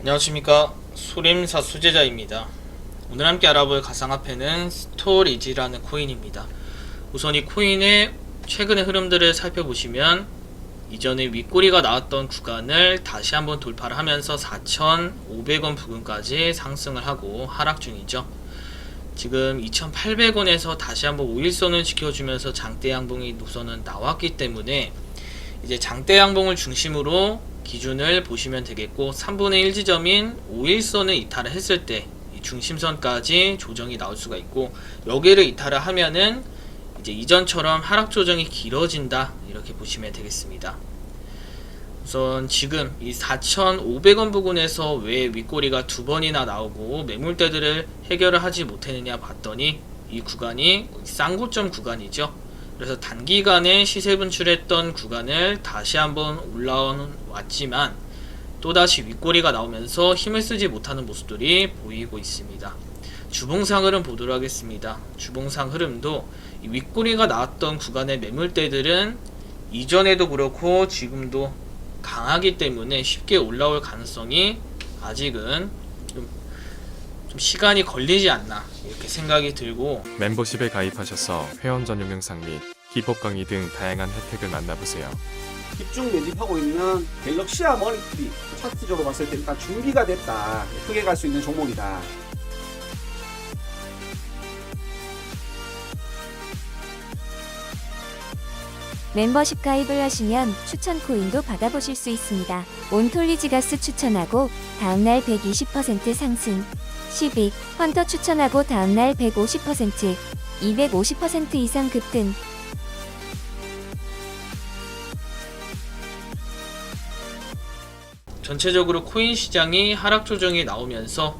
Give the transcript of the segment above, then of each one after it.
안녕하십니까. 소림사 수제자입니다. 오늘 함께 알아볼 가상화폐는 스토리지라는 코인입니다. 우선 이 코인의 최근의 흐름들을 살펴보시면 이전에 윗꼬리가 나왔던 구간을 다시 한번 돌파를 하면서 4,500원 부근까지 상승을 하고 하락 중이죠. 지금 2,800원에서 다시 한번 5일선을 지켜주면서 장대 양봉이 우선은 나왔기 때문에 이제 장대 양봉을 중심으로 기준을 보시면 되겠고 3분의 1 지점인 5일선을 이탈을 했을 때이 중심선까지 조정이 나올 수가 있고 여기를 이탈을 하면은 이제 이전처럼 하락 조정이 길어진다 이렇게 보시면 되겠습니다. 우선 지금 이 4,500원 부근에서 왜 윗꼬리가 두 번이나 나오고 매물대들을 해결을 하지 못했느냐 봤더니 이 구간이 쌍고점 구간이죠. 그래서 단기간에 시세 분출했던 구간을 다시 한번 올라온 왔지만 또다시 윗꼬리가 나오면서 힘을 쓰지 못하는 모습들이 보이고 있습니다. 주봉상 흐름 보도록 하겠습니다. 주봉상 흐름도 이 윗꼬리가 나왔던 구간의 매물대들은 이전에도 그렇고 지금도 강하기 때문에 쉽게 올라올 가능성이 아직은 좀, 좀 시간이 걸리지 않나 이렇게 생각이 들고 멤버십에 가입하셔서 회원 전용 영상 및 기법 강의 등 다양한 혜택을 만나보세요. 집중 매집하고 있는 갤럭시아 머니트리 차트적으로 봤을 때 일단 준비가 됐다 크게 갈 수 있는 종목이다 멤버십 가입을 하시면 추천 코인도 받아보실 수 있습니다. 온톨리지가스 추천하고 다음날 120% 상승. 12. 헌터 추천하고 다음날 150%, 250% 이상 급등. 전체적으로 코인 시장이 하락 조정이 나오면서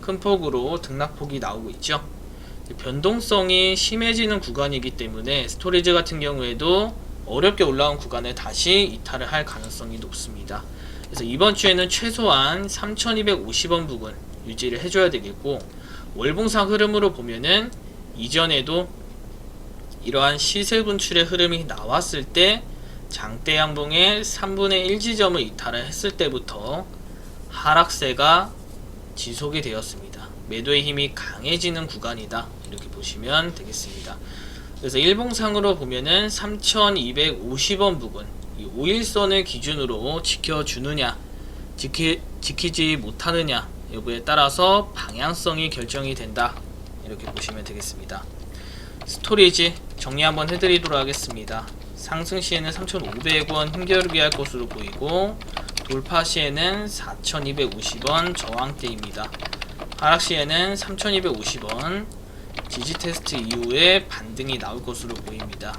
큰 폭으로 등락폭이 나오고 있죠. 변동성이 심해지는 구간이기 때문에 스토리지 같은 경우에도 어렵게 올라온 구간에 다시 이탈을 할 가능성이 높습니다. 그래서 이번 주에는 최소한 3,250원 부근 유지를 해줘야 되겠고 월봉상 흐름으로 보면은 이전에도 이러한 시세 분출의 흐름이 나왔을 때 장대 양봉의 3분의 1 지점을 이탈을 했을 때부터 하락세가 지속이 되었습니다. 매도의 힘이 강해지는 구간이다. 이렇게 보시면 되겠습니다. 그래서 일봉상으로 보면은 3250원 부근 이 5일선을 기준으로 지켜주느냐 지키, 지키지 못하느냐 여부에 따라서 방향성이 결정이 된다. 이렇게 보시면 되겠습니다. 스토리지 정리 한번 해드리도록 하겠습니다. 상승 시에는 3,500원 힘겨루게 할 것으로 보이고 돌파 시에는 4,250원 저항대입니다. 하락 시에는 3,250원 지지 테스트 이후에 반등이 나올 것으로 보입니다.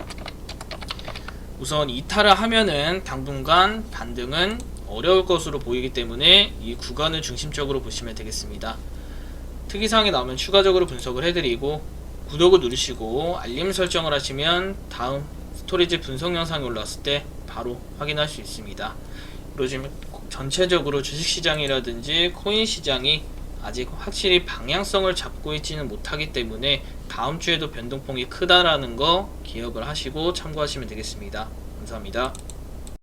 우선 이탈을 하면은 당분간 반등은 어려울 것으로 보이기 때문에 이 구간을 중심적으로 보시면 되겠습니다. 특이사항이 나오면 추가적으로 분석을 해드리고 구독을 누르시고 알림 설정을 하시면 다음 스토리지 분석 영상이 올라왔을 때 바로 확인할 수 있습니다. 지금 전체적으로 주식시장이라든지 코인 시장이 아직 확실히 방향성을 잡고 있지는 못하기 때문에 다음 주에도 변동폭이 크다라는 거 기억을 하시고 참고하시면 되겠습니다. 감사합니다.